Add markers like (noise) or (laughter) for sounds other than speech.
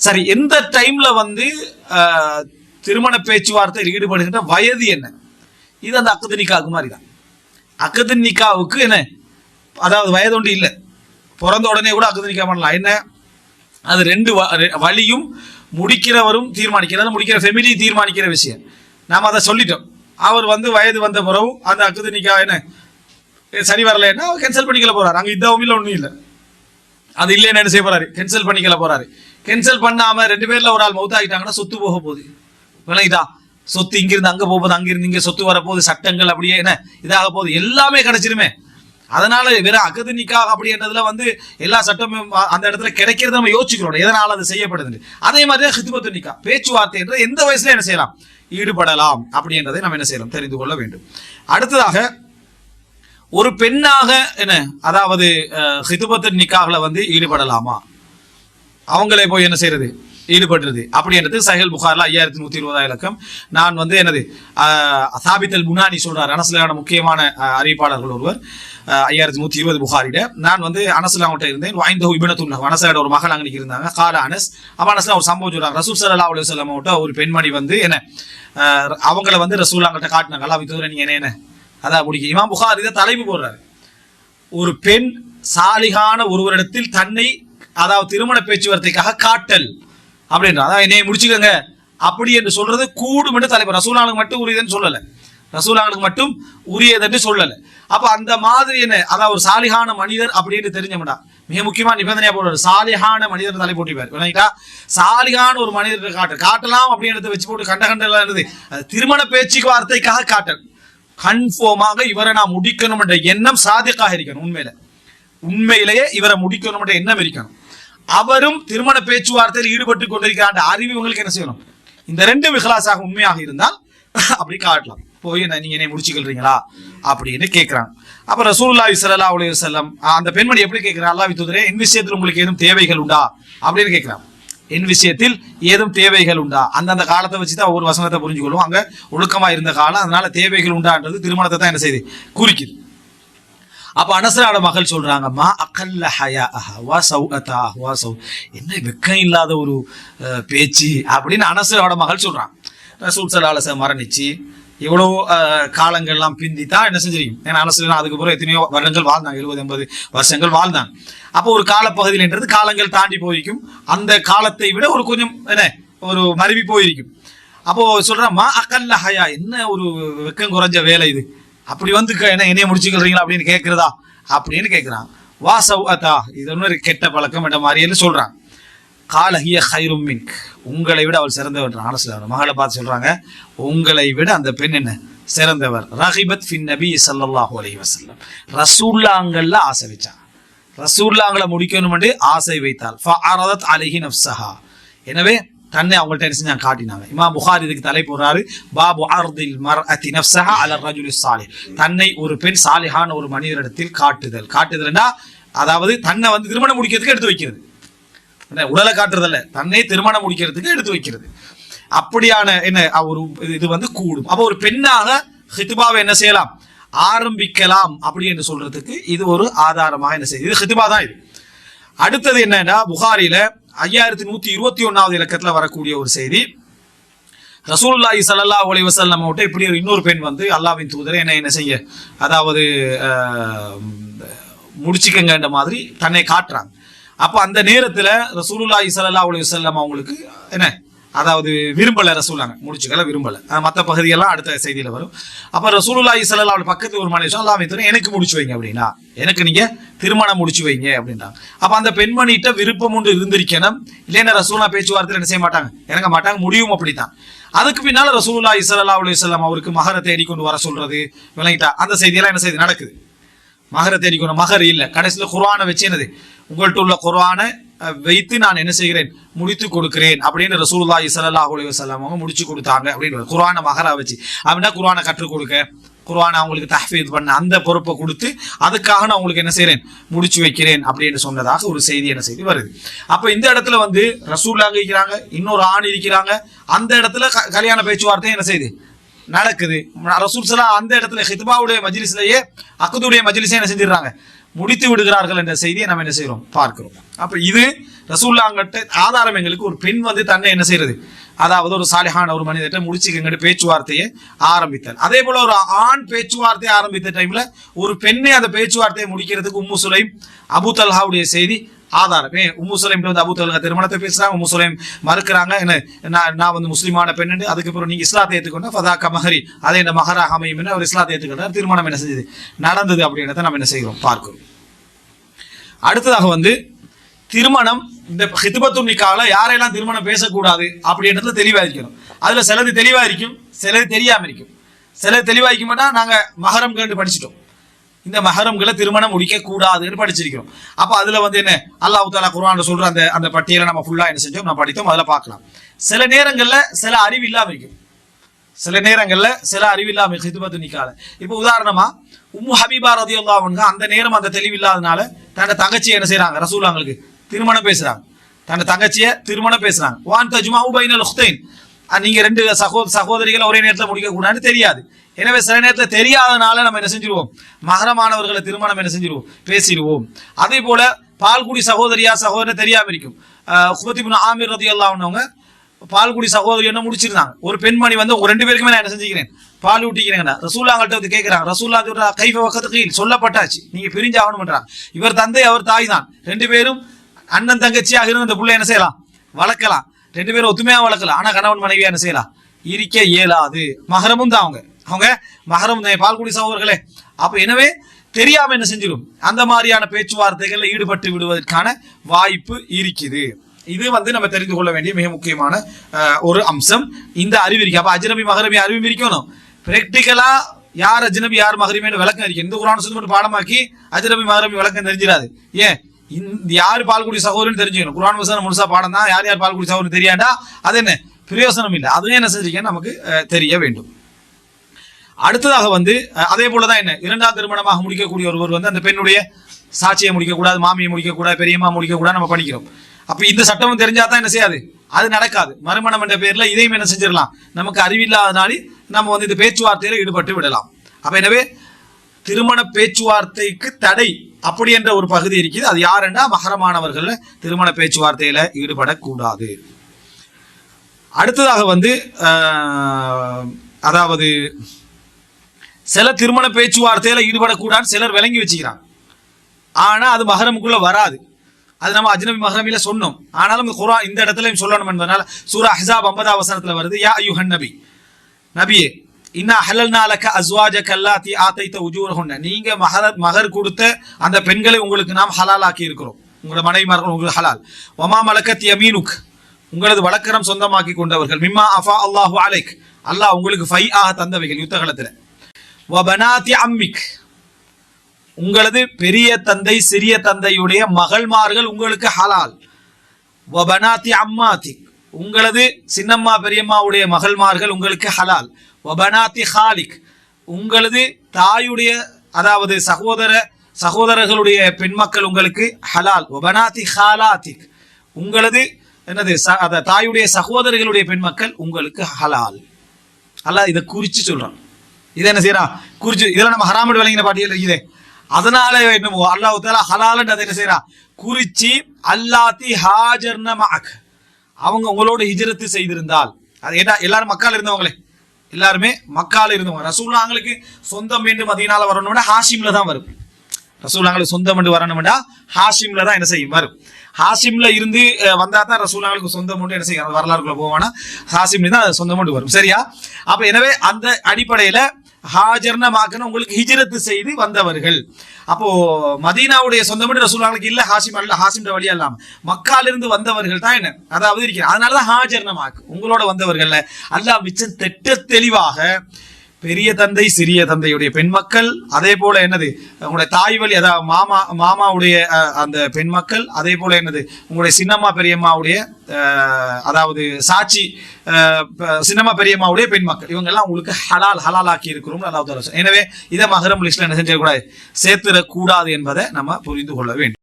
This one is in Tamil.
சரி எந்த டைம்ல வந்து ஆஹ், திருமண பேச்சுவார்த்தையில் ஈடுபடுகின்ற வயது என்ன? இது அந்த அக்கது நிக்காவுக்கு மாதிரி தான் அக்கது நிக்காவுக்கு என்ன? அதாவது வயது ஒன்று இல்லை. பிறந்த உடனே கூட அக்கது நிக்கா பண்ணலாம். என்ன? அது ரெண்டு வ- ரெ- வழியும் முடிக்கிறவரும் தீர்மானிக்கிறது முடிக்கிற ஃபெமிலி தீர்மானிக்கிற விஷயம். நாம் அதை சொல்லிட்டோம். அவர் வந்து வயது வந்த பிறகு அந்த அக்குது நிக்கா என்ன சரி வரலன்னா அவர் கேன்சல் பண்ணிக்கல போறாரு. அங்கே இதாவும் இல்லை ஒன்றும் இல்லை. அது இல்லைன்னு என்ன செய்ய போறாரு? கேன்சல் பண்ணிக்கல போறாரு. கேன்சல் பண்ணாம ரெண்டு பேர்ல ஒரு ஆள் மௌத்தாகிட்டாங்கன்னா சொத்து போக போகுது. விளங்கிதா சொத்து இங்கிருந்து அங்க போகுது அங்கிருந்து இங்க சொத்து வரப்போகுது சட்டங்கள் அப்படியே என்ன இதாக போகுது. எல்லாமே கிடைச்சிருமே. அதனால வெறும் அகது நிக்காக அப்படின்றதுல வந்து எல்லா சட்டமும் அந்த இடத்துல கிடைக்கிறத நம்ம யோசிக்கிறோம். எதனால அது செய்யப்படுது அதே மாதிரி தான் நிக்கா பேச்சுவார்த்தை என்ற எந்த வயசுல என்ன செய்யலாம்? ஈடுபடலாம் அப்படின்றதை நம்ம என்ன செய்யலாம்? தெரிந்து கொள்ள வேண்டும். அடுத்ததாக ஒரு பெண்ணாக என்ன அதாவது ஹிதுபத்து நிக்காகல வந்து ஈடுபடலாமா? அவங்களே போய் என்ன செய்யறது ஈடுபடுறது. அப்படின்றது சஹல் புகார்ல ஐயாயிரத்தி நூத்தி இருபதாயிரம் இலக்கம். நான் வந்து என்னது சாபித்தல் சாபித் புனானி சொல்றார். அனசுலான முக்கியமான அறிவிப்பாளர்கள் ஒருவர். ஐயாயிரத்தி நூத்தி இருபது புகாரிட. நான் வந்து அனசுலாங்கிட்ட இருந்தேன். வாய்ந்த இபினத்துல்லா அனசலோட ஒரு மகள் அங்கே இருந்தாங்க. கால அனஸ். அவன் அனசுல ஒரு சம்பவம் சொல்றாங்க ரசூல் சல்லா அலி சொல்லமோட்ட ஒரு பெண்மணி வந்து என்ன அவங்கள வந்து ரசூல்லாங்கிட்ட காட்டினாங்க. அல்லா வித்தூர நீங்க என்ன என்ன? அதான் பிடிக்கும் இமாம் புகார் இதை தலைப்பு போடுறாரு. ஒரு பெண் சாலிகான ஒருவரிடத்தில் தன்னை அதாவது திருமண பேச்சுவார்த்தைக்காக காட்டல் அப்படின்ற அதாவது என்னைய முடிச்சுக்கோங்க. அப்படி என்று சொல்றது கூடும் என்று தலைப்பு ரசூலானுக்கு மட்டும் உரியதுன்னு சொல்லல. ரசூலானுக்கு மட்டும் உரியதுன்னு சொல்லலை. அப்போ அந்த மாதிரி என்ன? அதாவது ஒரு சாலிகான மனிதர் அப்படின்னு தெரிஞ்சோம்டா மிக முக்கியமான நிபந்தனையா போடுவார். சாலிகான மனிதர் தலை போட்டிப்பார் விளங்கிட்டா சாலிகான ஒரு மனிதர் காட்டு காட்டலாம் அப்படின்னு வச்சு போட்டு கண்ட கண்ட இருந்தது அது திருமண பேச்சுக்கு வார்த்தைக்காக காட்டல். கன்ஃபார்மாக இவரை நான் முடிக்கணும் என்ற எண்ணம் சாதிக்காக இருக்கணும் உண்மையில. உண்மையிலேயே இவரை முடிக்கணும் என்ற எண்ணம் இருக்கணும். அவரும் திருமண பேச்சுவார்த்தையில் ஈடுபட்டு கொண்டிருக்கிறார் அறிவு உங்களுக்கு என்ன செய்யணும்? இந்த ரெண்டு விகலாசாக உண்மையாக இருந்தால் (laughs) அப்படி காட்டலாம். போய் நீங்க என்னை முடிச்சுக்கிறீங்களா அப்படின்னு கேட்கிறாங்க அப்ப ரசூலுல்லாஹி ஸல்லல்லாஹு அலைஹி செல்லம் அந்த பெண்மணி எப்படி கேட்கிறா அல்லாஹ் தூதரே என் விஷயத்தில் உங்களுக்கு ஏதும் தேவைகள் உண்டா? அப்படின்னு கேட்கிறாங்க என் விஷயத்தில் ஏதும் தேவைகள் உண்டா? அந்தந்த காலத்தை வச்சு தான் ஒவ்வொரு வசனத்தை புரிஞ்சுக்கொள்ளும் அங்க ஒழுக்கமா இருந்த காலம் அதனால தேவைகள் உண்டான்றது திருமணத்தை தான் என்ன செய்யுது? குறிக்குது. அப்ப அனசரோட மகள் சொல்றாங்க மா அகல்ல ஹயா அஹா வா சௌ அத்தா வா சௌ என்ன வெக்கம் இல்லாத ஒரு பேச்சு அப்படின்னு அனசரோட மகள் சொல்றான் ரசூல் சலாலச மரணிச்சு எவ்வளோ காலங்கள்லாம் பிந்தி தான் என்ன செஞ்சிருக்கும் ஏன்னா அனசரன் அதுக்கப்புறம் எத்தனையோ வருடங்கள் வாழ்ந்தாங்க எழுபது எண்பது வருஷங்கள் வாழ்ந்தாங்க. அப்போ ஒரு காலப்பகுதியில்ன்றது காலங்கள் தாண்டி போயிருக்கும். அந்த காலத்தை விட ஒரு கொஞ்சம் என்ன ஒரு மருவி போயிருக்கும். அப்போ சொல்றான் மா அக்கல்ல ஹயா என்ன ஒரு வெக்கம் குறைஞ்ச வேலை இது? அப்படி வந்து என்ன என்னைய முடிச்சுக்கிறீங்களா அப்படின்னு கேட்குறதா அப்படின்னு கேட்குறான் வா சௌஅதா இது ஒன்று கெட்ட பழக்கம் என்ற மாதிரின்னு சொல்கிறான் காலகிய ஹைரும் மின்க். உங்களை விட அவள் சிறந்தவர் ஆனஸ்ல மகளை பார்த்து சொல்கிறாங்க உங்களை விட அந்த பெண் என்ன? சிறந்தவர். ரஹிபத் ஃபின் நபி சல்லாஹூ அலி வசல்லம் ரசூல்லாங்கல்ல ஆசை வச்சா ரசூல்லாங்களை முடிக்கணும்னு ஆசை வைத்தாள். ஃபஅரதத் அலிஹி நஃப்ஸஹா. எனவே தன்னை அவங்கள்ட்ட என்ன செஞ்சாங்க? காட்டினாங்க. இமா புகார் இதுக்கு தலை போடுறாரு. பாபு அர்தில் மர்அதி நப்சஹா அல ரஜுலி சாலி தன்னை ஒரு பெண் சாலிஹான ஒரு மனிதரிடத்தில் காட்டுதல். காட்டுதல்னா அதாவது தன்னை வந்து திருமணம் முடிக்கிறதுக்கு எடுத்து வைக்கிறது. என்ன, உடலை காட்டுறதல்ல. தன்னை திருமணம் முடிக்கிறதுக்கு எடுத்து வைக்கிறது. அப்படியான என்ன ஒரு இது- இது வந்து கூடும். அப்போ ஒரு பெண்ணாக ஹித்துபாவை என்ன செய்யலாம்? ஆரம்பிக்கலாம் அப்படி என்று சொல்றதுக்கு இது ஒரு ஆதாரமாக என்ன செய்யுது? இது ஹித்துபா தான் இது. அடுத்தது என்னன்னா புகாரில ஐயாயிரத்தி நூத்தி இருபத்தி ஒன்னாவது இலக்கத்துல வரக்கூடிய ஒரு செய்தி. ரசூலுல்லாஹி ஸல்லல்லாஹு அலைஹி வஸல்லம் விட்டு இப்படி ஒரு இன்னொரு பெண் வந்து அல்லாவின் தூதரை என்ன என்ன செய்ய அதாவது முடிச்சுக்கங்கன்ற மாதிரி தன்னை காட்டுறாங்க. அப்போ அந்த நேரத்தில் ரசூலுல்லாஹி சல்லா ஒலி வசல்லம் அவங்களுக்கு என்ன அதாவது விரும்பல ரசூலாங்க முடிச்சுக்கல விரும்பல. அஹ் மத்த பகுதியெல்லாம் அடுத்த செய்தியில வரும். அப்ப ரசூலுல்லா இசலா அவள் பக்கத்து ஒரு மனுஷன் அல்லாஹ்வின் தூதரை எனக்கு முடிச்சு வைங்க அப்படின்னா எனக்கு நீங்க திருமணம் முடிச்சு வைங்க அப்படின்றாங்க அப்ப அந்த பெண்மணிகிட்ட விருப்பம் ஒன்று இருந்திருக்கணும். இல்லைன்னா ரசூலா பேச்சுவார்த்தை என்ன செய்ய மாட்டாங்க? இறங்க மாட்டாங்க. முடியும் அப்படித்தான். அதுக்கு பின்னால ரசூலுல்லா இசலா அலைஹி வஸல்லம் அவருக்கு மகரை தேடி கொண்டு வர சொல்றது விளங்கிட்டா அந்த செய்தியெல்லாம் என்ன செய்தி? நடக்குது. மகரை தேடிக்கணும் மகர் இல்ல. கடைசியில குர்வானை வச்சு என்னது? உங்கள்கிட்ட உள்ள குரானை வைத்து நான் என்ன செய்கிறேன்? முடித்து கொடுக்கிறேன். அப்படின்னு ரசூல்லா இசலல்லா அலைஹி வஸல்லம் அவங்க முடிச்சு கொடுத்தாங்க அப்படின்னு குரானை மகரா வச்சு. அப்படின்னா குரானை கற்றுக் கொடுக்க குரானை அவங்களுக்கு தஹ்ஃபீத் பண்ண அந்த பொறுப்பை கொடுத்து அதுக்காக நான் உங்களுக்கு என்ன செய்கிறேன் முடிச்சு வைக்கிறேன் அப்படின்னு சொன்னதாக ஒரு செய்தி என்ன செய்தி வருது. அப்போ இந்த இடத்துல வந்து ரசூல்லாங்க இருக்கிறாங்க இன்னொரு ஆண் இருக்கிறாங்க. அந்த இடத்துல க- கல்யாண பேச்சுவார்த்தை என்ன செய்யுது? நடக்குது. ரசூல் சலா அந்த இடத்துல ஹித்பாவுடைய மஜ்லிஸ்லயே அக்குதுடைய மஜ்லிஸை என்ன செஞ்சிடுறாங்க? முடித்து விடுகிறார்கள் என்ற செய்தியை நம்ம என்ன செய்கிறோம் பார்க்கிறோம். அப்ப இது ரசூல்லாங்கிட்ட ஆதாரம் எங்களுக்கு ஒரு பெண் வந்து தன்னை என்ன செய்யறது? அதாவது ஒரு சாலிஹான ஒரு மனிதர்கிட்ட முடிச்சுக்கங்கிட்ட பேச்சுவார்த்தையை ஆரம்பித்தார். அதே போல ஒரு ஆண் பேச்சுவார்த்தையை ஆரம்பித்த டைம்ல ஒரு பெண்ணை அந்த பேச்சுவார்த்தையை முடிக்கிறதுக்கு உம்மு சுலைம் அபு தல்ஹாவுடைய செய்தி ஆதாரம். ஏன் உம்மு சுலைம் வந்து அபு தல்ஹா திருமணத்தை பேசுறாங்க உம்மு சுலைம் மறுக்கிறாங்க என்ன நான் நான் வந்து முஸ்லீமான பெண்ணு அதுக்கப்புறம் நீங்க இஸ்லாத்தை ஏற்றுக்கொண்டா ஃபதாக்க மஹரி அதை இந்த மஹராக அமையும் அவர் இஸ்லாத்தை ஏத்துக்கிட்டார் திருமணம் என்ன செஞ்சது நடந்தது அப்படின்றத நம்ம என்ன செய்கிறோம்? பார்க்கிறோம். அடுத்ததாக வந்து திருமணம் இந்த ஹிதுபத்து நிக்கால யாரையெல்லாம் திருமணம் பேசக்கூடாது அப்படின்றதுல தெளிவாக இருக்கணும். அதில் சிலது தெளிவாக இருக்கும் சிலது தெரியாமல் இருக்கும். சிலது தெளிவாக இருக்க நாங்கள் மகரம் கண்டு படிச்சிட்டோம். இந்த மகரம்களை திருமணம் முடிக்க கூடாதுன்னு படிச்சிருக்கிறோம். அப்போ அதில் வந்து என்ன அல்லாஹ் தாலா குர்ஆன்ல சொல்ற அந்த அந்த பட்டியலை நம்ம ஃபுல்லாக என்ன செஞ்சோம்? நம்ம படித்தோம் அதில் பார்க்கலாம். சில நேரங்களில் சில அறிவு இல்லாமல் இருக்கும். சில நேரங்களில் சில அறிவில்லாம ஹிதுபத்து நிக்கால இப்போ உதாரணமா உம்மு ஹபீபா ரதியுல்லா அவங்க அந்த நேரம் அந்த தெளிவு இல்லாதனால தன்னோட தங்கச்சி என்ன செய்றாங்க? ரசூலாங்களுக்கு திருமணம் பேசுறாங்க. தன் தங்கச்சியை திருமணம் பேசுறாங்க. வான் தஜ்மா உபைனல் உஹ்தைன் நீங்க ரெண்டு சகோ சகோதரிகளை ஒரே நேரத்தில் முடிக்க கூடாதுன்னு தெரியாது. எனவே சில நேரத்தில் தெரியாதனால நம்ம என்ன செஞ்சிருவோம்? மகரமானவர்களை திருமணம் என்ன செஞ்சிருவோம்? பேசிடுவோம். அதே போல பால்குடி சகோதரியா சகோதரர் தெரியாம இருக்கும். குபத்திபுன் ஆமீர் ரதி அவங்க பால்குடி சகோதரி என்ன முடிச்சிருந்தாங்க. ஒரு பெண்மணி வந்து ஒரு ரெண்டு பேருக்குமே நான் என்ன செஞ்சுக்கிறேன்? பால் ஊட்டிக்கிறேங்கடா. ரசூல்லாங்கள்ட்ட வந்து கேட்கிறாங்க ரசூல்லா சொல்றா கைஃப வக்கத்துக்கு சொல்லப்பட்டாச்சு. நீங்க பிரிஞ்சு ஆகணும்ன்றாங்க இவர் தந்தை அவர் தாய் தான். ரெண்டு பேரும் அண்ணன் தங்கச்சியாக இருந்து அந்த பிள்ளை என்ன செய்யலாம்? வளர்க்கலாம். ரெண்டு பேரும் ஒத்துமையா வளர்க்கலாம். ஆனா கணவன் மனைவியா என்ன செய்யலாம்? இருக்க இயலாது. மகரமும் தான் அவங்க. அவங்க மகரம் தான் பால்குடி சகோதரர்களே. அப்ப எனவே தெரியாம என்ன செஞ்சிடும் அந்த மாதிரியான பேச்சுவார்த்தைகள்ல ஈடுபட்டு விடுவதற்கான வாய்ப்பு இருக்குது. இது வந்து நம்ம தெரிந்து கொள்ள வேண்டிய மிக முக்கியமான ஒரு அம்சம். இந்த அறிவு அப்ப அஜ்னபி மகரமி அறிவு இருக்கணும். பிராக்டிக்கலா யார் அஜ்னபி யார் மகரமின்னு விளக்கம் இருக்கு. இந்த குரான் சொல்லி மட்டும் பாடமாக்கி அஜ்னபி மகரமி விளக்கம் தெரிஞ்சிடாது ஏன்? இந்த யார் பால்குடி சகோதரன் தெரிஞ்சுக்கணும். குரான் வசனம் முழுசா பாடம் தான் யார் யார் பால்குடி சகோதரன் தெரியாண்டா அது என்ன? பிரயோசனம் இல்லை. அதுவும் என்ன செஞ்சிருக்கேன் நமக்கு தெரிய வேண்டும். அடுத்ததாக வந்து அதே போலதான் என்ன? இரண்டாம் திருமணமாக முடிக்கக்கூடிய ஒருவர் வந்து அந்த பெண்ணுடைய சாட்சியை முடிக்கக்கூடாது மாமியை முடிக்கக்கூடாது பெரியம்மா முடிக்கக்கூடாது நம்ம படிக்கிறோம். அப்போ இந்த சட்டமும் தெரிஞ்சா தான் என்ன செய்யாது? அது நடக்காது. மறுமணம் என்ற பேரில் இதையும் என்ன செஞ்சிடலாம்? நமக்கு அறிவில்லாதனாலே நம்ம வந்து இந்த பேச்சுவார்த்தையில் ஈடுபட்டு விடலாம். அப்போ எனவே திருமண பேச்சுவார்த்தைக்கு தடை அப்படி என்ற ஒரு பகுதி இருக்குது. அது யாருன்னா மகரமானவர்கள் திருமண பேச்சுவார்த்தையில ஈடுபடக்கூடாது. அடுத்ததாக வந்து அதாவது சில திருமண பேச்சுவார்த்தையில ஈடுபடக்கூடாதுன்னு சிலர் விளங்கி வச்சுக்கிறாங்க. ஆனா அது மகரமுக்குள்ள வராது. அது நம்ம அஜ்னபி மஹரமில சொன்னோம். ஆனாலும் குரா இந்த இடத்துலையும் சொல்லணும் என்பதனால சூரா ஹிசாப் 50 வசனத்துல வருது யா அய்யுஹன் நபி. நபியே இன்னா ஹலல்னா அஸ்வாஜ கல்லாத்தி ஆத்தைத்த உஜூரகுண்ட நீங்க மஹர் மகர் கொடுத்த அந்த பெண்களை உங்களுக்கு நாம் ஹலால் ஆக்கி இருக்கிறோம். உங்களோட மனைவிமார்கள் உங்களுக்கு ஹலால். வமா மலக்கத் யமீனுக். உங்களது வழக்கரம் சொந்தமாக்கி கொண்டவர்கள். மிம்மா அஃபா அல்லாஹு அலைக். அல்லாஹ் உங்களுக்கு ஃபை ஆக தந்தவைகள் யுத்த காலத்தில். வபனாத்தி அம்மிக். உங்களது பெரிய தந்தை சிறிய தந்தையுடைய மகள்மார்கள் உங்களுக்கு ஹலால். வபனாத்தி அம்மாத்தி உங்களது சின்னம்மா பெரியம்மாவுடைய மகள்மார்கள் உங்களுக்கு ஹலால். வபனாத்தி ஹாலிக். உங்களது தாயுடைய அதாவது சகோதர சகோதரர்களுடைய பெண்மக்கள் உங்களுக்கு ஹலால். வபனாத்தி ஹாலாத்திக். உங்களது என்னது ச- அத தாயுடைய சகோதரிகளுடைய பெண்மக்கள் உங்களுக்கு ஹலால். அல்லாஹ் இதை குறித்து சொல்கிறான் இதை என்ன செய்யறான்? குறிச்சு இதெல்லாம் நம்ம ஹராமடி விளங்கின பாட்டியல் இருக்குதே. அதனால என்னமோ அல்லாஹ் தாலா ஹலால்னு அதை என்ன செய்யறான்? குறிச்சி அல்லாத்தி ஹாஜர்ன மஅக். அவங்க உங்களோட ஹிஜரத்து செய்திருந்தால். அது என்ன எல்லாரும் மக்கள் இருந்தவங்களே. எல்லாருமே மக்கால இருந்தவங்க ரசூல்லாங்களுக்கு சொந்தம் என்று மதியனால வரணும்னா ஹாஷிம்ல தான் வரும். ரசூல்லாங்களுக்கு சொந்தம் என்று வரணும்னா ஹாஷிம்ல தான் என்ன செய்யும்? வரும். ஹாசிம்ல இருந்து வந்தா தான் ரசூலாங்களுக்கு சொந்தம் மட்டும் என்ன செய்யும்? வரலாறுக்குள்ள போவானா ஹாசிம்ல தான் அது சொந்தம் வரும். சரியா? அப்ப எனவே அந்த அடிப்படையில ஹாஜர்ன மாக்கன உங்களுக்கு ஹிஜரத்து செய்து வந்தவர்கள். அப்போ மதீனாவுடைய சொந்த வீடு ரசூலாளுக்கு இல்ல ஹாசிம் அல்ல ஹாசிம் வழியா இல்லாம மக்காலிருந்து வந்தவர்கள் தான் என்ன? அதாவது இருக்கிற அதனாலதான் ஹாஜர்ன மாக்கு உங்களோட வந்தவர்கள்ல அல்லாஹ் மிச்சம் திட்ட தெளிவாக பெரிய தந்தை சிறிய தந்தையுடைய பெண் மக்கள் அதே போல என்னது உங்களுடைய தாய் வழி அதாவது மாமா மாமாவுடைய அந்த பெண் மக்கள் அதே போல என்னது உங்களுடைய சின்னம்மா பெரியம்மாவுடைய அதாவது சாட்சி சின்னம்மா பெரியம்மாவுடைய பெண் மக்கள். இவங்கெல்லாம் உங்களுக்கு ஹலால் ஹலால் ஆக்கி இருக்கிறோம் நல்லா எனவே இதை மகரம் லிஸ்ட்ல என்ன செஞ்சிடக்கூடாது? சேர்த்துடக்கூடாது என்பதை நம்ம புரிந்து கொள்ள வேண்டும்.